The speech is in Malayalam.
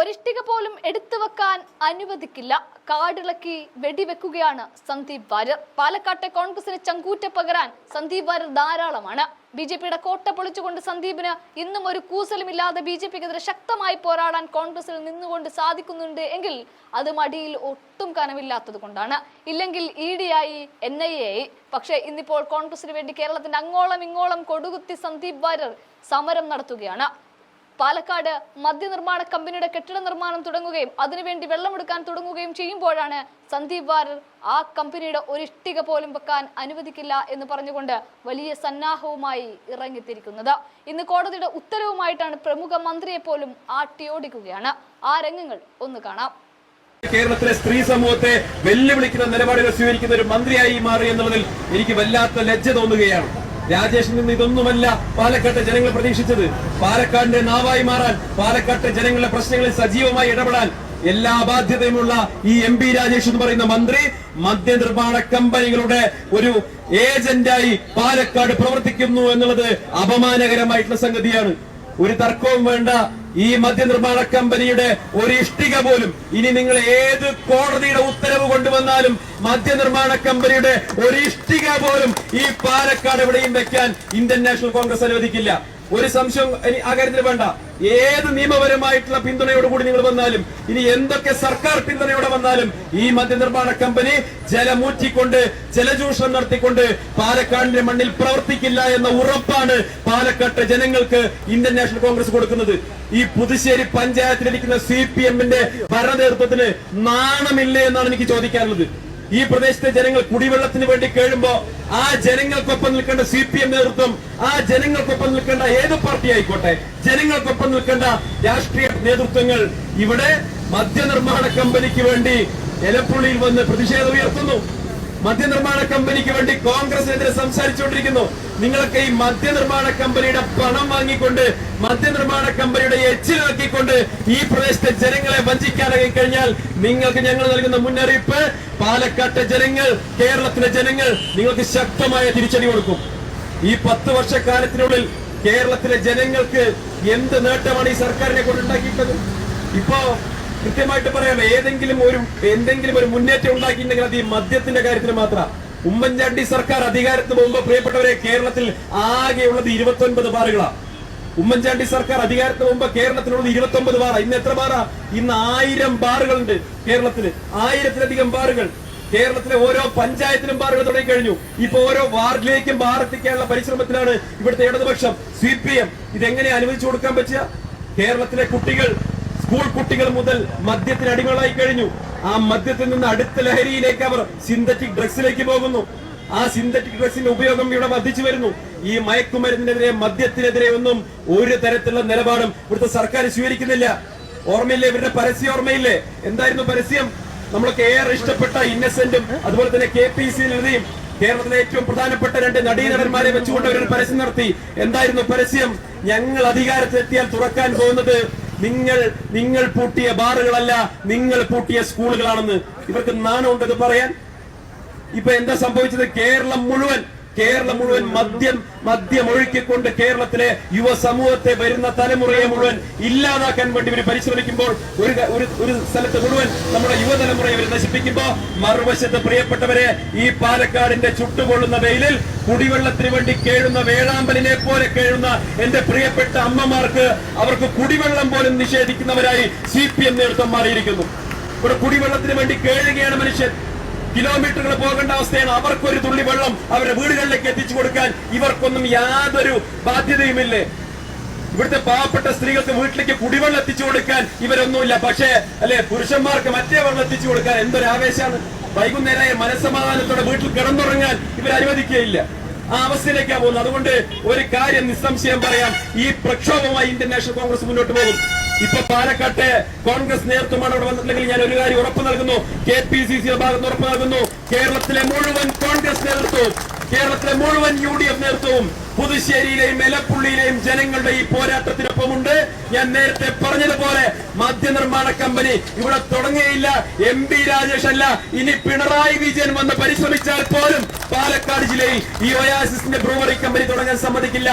ഒരിഷ്ടിക പോലും എടുത്തു വെക്കാൻ അനുവദിക്കില്ല. കാടിളക്കി വെടിവെക്കുകയാണ് സന്ദീപ് വാര്യർ. പാലക്കാട്ടെ കോൺഗ്രസിന് ചങ്കൂറ്റ പകരാൻ സന്ദീപ് വാര്യർ ധാരാളമാണ്. ബി ജെ പിയുടെ കോട്ട പൊളിച്ചുകൊണ്ട് സന്ദീപിന് ഇന്നും ഒരു കൂസലുമില്ലാതെ ബി ജെ പിക്കെതിരെ ശക്തമായി പോരാടാൻ കോൺഗ്രസിൽ നിന്നുകൊണ്ട് സാധിക്കുന്നുണ്ട് എങ്കിൽ അത് മടിയിൽ ഒട്ടും കനവില്ലാത്തത് കൊണ്ടാണ്. ഇല്ലെങ്കിൽ ഇ ഡി ആയി എൻ ഐ എ പക്ഷേ ഇന്നിപ്പോൾ കോൺഗ്രസിന് വേണ്ടി കേരളത്തിന്റെ അങ്ങോളം ഇങ്ങോളം കൊടുകുത്തി സന്ദീപ് വാര്യർ സമരം നടത്തുകയാണ്. പാലക്കാട് മദ്യനിർമ്മാണ കമ്പനിയുടെ കെട്ടിട നിർമ്മാണം തുടങ്ങുകയും അതിനുവേണ്ടി വെള്ളമെടുക്കാൻ തുടങ്ങുകയും ചെയ്യുമ്പോഴാണ് സന്ദീപ് വാര്യർ ആ കമ്പനിയുടെ ഒരു ഇഷ്ടിക പോലും വെക്കാൻ അനുവദിക്കില്ല എന്ന് പറഞ്ഞുകൊണ്ട് വലിയ സന്നാഹവുമായി ഇറങ്ങിത്തിരിക്കുന്നത്. ഇന്ന് കോടതിയുടെ ഉത്തരവുമായിട്ടാണ് പ്രമുഖ മന്ത്രിയെ പോലും ആട്ടിയോടിക്കുകയാണ്. ആ രംഗങ്ങൾ ഒന്ന് കാണാം. കേരളത്തിലെ സ്ത്രീ സമൂഹത്തെ വെല്ലുവിളിക്കുന്ന നിലപാടുകൾ സ്വീകരിക്കുന്ന ഒരു മന്ത്രിയായി മാറി എന്നുള്ളതിൽ എനിക്ക് വല്ലാത്ത ലജ്ജ തോന്നുകയാണ്. രാജേഷിൽ നിന്ന് ഇതൊന്നുമല്ല പാലക്കാട്ടെ ജനങ്ങൾ പ്രതീക്ഷിച്ചത്. പാലക്കാടിന്റെ നാവായി മാറാൻ പാലക്കാട്ടെ ജനങ്ങളുടെ പ്രശ്നങ്ങളിൽ സജീവമായി ഇടപെടാൻ എല്ലാ ബാധ്യതയുമുള്ള ഈ എം പി രാജേഷ് എന്ന് പറയുന്ന മന്ത്രി മദ്യനിർമ്മാണ കമ്പനികളുടെ ഒരു ഏജന്റായി പാലക്കാട് പ്രവർത്തിക്കുന്നു എന്നുള്ളത് അപമാനകരമായിട്ടുള്ള സംഗതിയാണ്. ഒരു തർക്കവും വേണ്ട. ഈ മദ്യനിർമ്മാണ കമ്പനിയുടെ ഒരു ഇഷ്ടിക പോലും ഇനി നിങ്ങൾ ഏത് കോടതിയുടെ ഉത്തരവ് കൊണ്ടുവന്നാലും മദ്യനിർമ്മാണ കമ്പനിയുടെ ഒരു ഇഷ്ടിക പോലും ഈ പാലക്കാട് എവിടെയും വെക്കാൻ ഇന്ത്യൻ നാഷണൽ കോൺഗ്രസ് അനുവദിക്കില്ല. ഒരു സംശയം ആ കാര്യത്തിൽ വേണ്ട. ഏത് നിയമപരമായിട്ടുള്ള പിന്തുണയോടുകൂടി നിങ്ങൾ വന്നാലും ഇനി എന്തൊക്കെ സർക്കാർ പിന്തുണയോടെ വന്നാലും ഈ മദ്യനിർമ്മാണ കമ്പനി ജലമൂറ്റിക്കൊണ്ട് ജലചൂഷണം നടത്തിക്കൊണ്ട് പാലക്കാടിന്റെ മണ്ണിൽ പ്രവർത്തിക്കില്ല എന്ന ഉറപ്പാണ് പാലക്കാട്ടെ ജനങ്ങൾക്ക് ഇന്ത്യൻ നാഷണൽ കോൺഗ്രസ് കൊടുക്കുന്നത്. ഈ പുതുശ്ശേരി പഞ്ചായത്തിലിരിക്കുന്ന സി പി എമ്മിന്റെ ഭരണ നേതൃത്വത്തിന് നാണമില്ലേ എന്നാണ് എനിക്ക് ചോദിക്കാനുള്ളത്. ഈ പ്രദേശത്തെ ജനങ്ങൾ കുടിവെള്ളത്തിന് വേണ്ടി കേഴുമ്പോ ആ ജനങ്ങൾക്കൊപ്പം നിൽക്കേണ്ട സി പി എം നേതൃത്വം ആ ജനങ്ങൾക്കൊപ്പം നിൽക്കേണ്ട ഏത് പാർട്ടി ആയിക്കോട്ടെ ജനങ്ങൾക്കൊപ്പം നിൽക്കേണ്ട രാഷ്ട്രീയ നേതൃത്വങ്ങൾ ഇവിടെ മദ്യനിർമ്മാണ കമ്പനിക്ക് വേണ്ടി എലപ്പുള്ളിയിൽ വന്ന് പ്രതിഷേധം ഉയർത്തുന്നു. മദ്യനിർമ്മാണ കമ്പനിക്ക് വേണ്ടി കോൺഗ്രസിനെതിരെ സംസാരിച്ചുകൊണ്ടിരിക്കുന്നു. നിങ്ങളൊക്കെ ഈ മദ്യനിർമ്മാണ കമ്പനിയുടെ പണം വാങ്ങിക്കൊണ്ട് മദ്യനിർമ്മാണ കമ്പനിയുടെ എച്ചിലാക്കിക്കൊണ്ട് ഈ പ്രദേശത്തെ ജനങ്ങളെ വഞ്ചിക്കാനായി കഴിഞ്ഞാൽ നിങ്ങൾക്ക് ഞങ്ങൾ നൽകുന്ന മുന്നറിയിപ്പ് പാലക്കാട്ടെ ജനങ്ങൾ കേരളത്തിലെ ജനങ്ങൾ നിങ്ങൾക്ക് ശക്തമായ തിരിച്ചടി കൊടുക്കും. ഈ പത്ത് വർഷക്കാലത്തിനുള്ളിൽ കേരളത്തിലെ ജനങ്ങൾക്ക് എന്ത് നേട്ടമാണ് ഈ സർക്കാരിനെ കൊണ്ടുണ്ടാക്കിയിട്ടത് ഇപ്പോ കൃത്യമായിട്ട് പറയാം ഏതെങ്കിലും ഒരു എന്തെങ്കിലും ഒരു മുന്നേറ്റം ഉണ്ടാക്കിയിട്ടുണ്ടെങ്കിൽ അത് ഈ മദ്യത്തിന്റെ കാര്യത്തിൽ മാത്രം. ഉമ്മൻചാണ്ടി സർക്കാർ അധികാരത്തിന് മുമ്പ് പ്രിയപ്പെട്ടവരെ കേരളത്തിൽ ആകെയുള്ളത് ഇരുപത്തി ഒൻപത് ബാറുകളാണ്. ഉമ്മൻചാണ്ടി സർക്കാർ അധികാരത്തിന് മുമ്പ് കേരളത്തിലുള്ളത് ഇരുപത്തി ഒമ്പത് ബാറ. ഇന്ന് എത്ര ബാറ? ഇന്ന് ആയിരം ബാറുകളുണ്ട് കേരളത്തിൽ. ആയിരത്തിലധികം ബാറുകൾ. കേരളത്തിലെ ഓരോ പഞ്ചായത്തിലും ബാറുകൾ തുടങ്ങി കഴിഞ്ഞു. ഇപ്പൊ ഓരോ വാർഡിലേക്കും ബാർ പരിശ്രമത്തിലാണ് ഇവിടുത്തെ ഇടതുപക്ഷം. സി പി എം ഇതെങ്ങനെ അനുവദിച്ചു കൊടുക്കാൻ പറ്റുക? കേരളത്തിലെ കുട്ടികൾ സ്കൂൾ കുട്ടികൾ മുതൽ മദ്യത്തിന് അടിമകളായി കഴിഞ്ഞു. ആ മദ്യത്തിൽ നിന്ന് അടുത്ത ലഹരിയിലേക്ക് അവർ സിന്തറ്റിക് ഡ്രഗ്സിലേക്ക് പോകുന്നു. ആ സിന്തറ്റിക് ഡ്രഗ്സിന്റെ ഉപയോഗം ഇവിടെ വർദ്ധിച്ചു വരുന്നു. ഈ മയക്കുമരുന്നിനെതിരെ മദ്യത്തിനെതിരെ ഒന്നും ഒരു തരത്തിലുള്ള നിലപാടും ഇവിടുത്തെ സർക്കാർ സ്വീകരിക്കുന്നില്ല. ഓർമ്മയില്ലേ? ഇവരുടെ പരസ്യ ഓർമ്മയില്ലേ? എന്തായിരുന്നു പരസ്യം? നമ്മളൊക്കെ ഏറെ ഇഷ്ടപ്പെട്ട ഇന്നസെന്റും അതുപോലെ തന്നെ കെ പി സി എഴുതിയും കേരളത്തിലെ ഏറ്റവും പ്രധാനപ്പെട്ട രണ്ട് നടീനടന്മാരെ വെച്ചുകൊണ്ട് അവരൊരു പരസ്യം നടത്തി. എന്തായിരുന്നു പരസ്യം? ഞങ്ങൾ അധികാരത്തിലെത്തിയാൽ തുറക്കാൻ പോകുന്നത് നിങ്ങൾ നിങ്ങൾ പൂട്ടിയ ബാറുകളല്ല നിങ്ങൾ പൂട്ടിയ സ്കൂളുകളാണെന്ന്. ഇവർക്ക് നാണമുണ്ടെന്ന് പറയാൻ. ഇപ്പൊ എന്താ സംഭവിച്ചത്? കേരളം മുഴുവൻ കേരളം മുഴുവൻ മദ്യം മദ്യം ഒഴുക്കിക്കൊണ്ട് കേരളത്തിലെ യുവ സമൂഹത്തെ വരുന്ന തലമുറയെ മുഴുവൻ ഇല്ലാതാക്കാൻ വേണ്ടി ഇവർ പരിശ്രമിക്കുമ്പോൾ ഒരു ഒരു സ്ഥലത്ത് മുഴുവൻ നമ്മുടെ യുവതലമുറയെ ഇവർ നശിപ്പിക്കുമ്പോൾ മറുവശത്ത് പ്രിയപ്പെട്ടവരെ ഈ പാലക്കാടിന്റെ ചുട്ടുകൊള്ളുന്ന വെയിലിൽ കുടിവെള്ളത്തിന് വേണ്ടി കേഴുന്ന വേഴാമ്പലിനെ പോലെ കേഴുന്ന എന്റെ പ്രിയപ്പെട്ട അമ്മമാർക്ക് അവർക്ക് കുടിവെള്ളം പോലും നിഷേധിക്കുന്നവരായി സി പി എം നേതൃത്വം മാറിയിരിക്കുന്നു. ഇവിടെ കുടിവെള്ളത്തിന് വേണ്ടി കേഴുകയാണ് മനുഷ്യൻ. കിലോമീറ്ററുകൾ പോകേണ്ട അവസ്ഥയാണ്. അവർക്കൊരു തുള്ളി വെള്ളം അവരുടെ വീടുകളിലേക്ക് എത്തിച്ചു കൊടുക്കാൻ ഇവർക്കൊന്നും യാതൊരു ബാധ്യതയുമില്ലേ. ഇവിടുത്തെ പാവപ്പെട്ട സ്ത്രീകൾക്ക് വീട്ടിലേക്ക് കുടിവെള്ളം എത്തിച്ചു കൊടുക്കാൻ ഇവരൊന്നുമില്ല. പക്ഷേ അല്ലെ പുരുഷന്മാർക്ക് മറ്റേ വെള്ളം എത്തിച്ചു കൊടുക്കാൻ എന്തൊരു ആവേശമാണ്. വൈകുന്നേരമായ മനസ്സമാധാനത്തോടെ വീട്ടിൽ കിടന്നുറങ്ങാൻ ഇവർ അനുവദിക്കുകയില്ല. ആ അവസ്ഥയിലേക്കാണ് പോകുന്നത്. അതുകൊണ്ട് ഒരു കാര്യം നിസ്സംശയം പറയാം. ഈ പ്രക്ഷോഭമായി ഇന്ത്യൻ നാഷണൽ കോൺഗ്രസ് മുന്നോട്ട് പോകും. ഇപ്പൊ പാലക്കാട്ടെ കോൺഗ്രസ് നേതൃത്വമാണ് അവിടെ വന്നിട്ടുണ്ടെങ്കിൽ ഞാൻ ഒരു കാര്യം ഉറപ്പ് നൽകുന്നു. കെ പി സി സിയുടെ ഭാഗത്ത് ഉറപ്പ് നൽകുന്നു. കേരളത്തിലെ മുഴുവൻ കോൺഗ്രസ് നേതൃത്വവും കേരളത്തിലെ മുഴുവൻ യു ഡി എഫ് നേതൃത്വവും പുതുശ്ശേരിയിലെയും എലപ്പുള്ളിയിലെയും ജനങ്ങളുടെ ഈ പോരാട്ടത്തിനൊപ്പമുണ്ട്. ഞാൻ നേരത്തെ പറഞ്ഞതുപോലെ മദ്യനിർമ്മാണ കമ്പനി ഇവിടെ തുടങ്ങിയില്ല എം പി രാജേഷ് അല്ല. ഇനി പിണറായി വിജയൻ വന്ന് പരിശ്രമിച്ചാൽ പോലും പാലക്കാട് ജില്ലയിൽ ഈ ഒയാസിസിന്റെ ബ്രൂവറി കമ്പനി തുടങ്ങാൻ സമ്മതിക്കില്ല.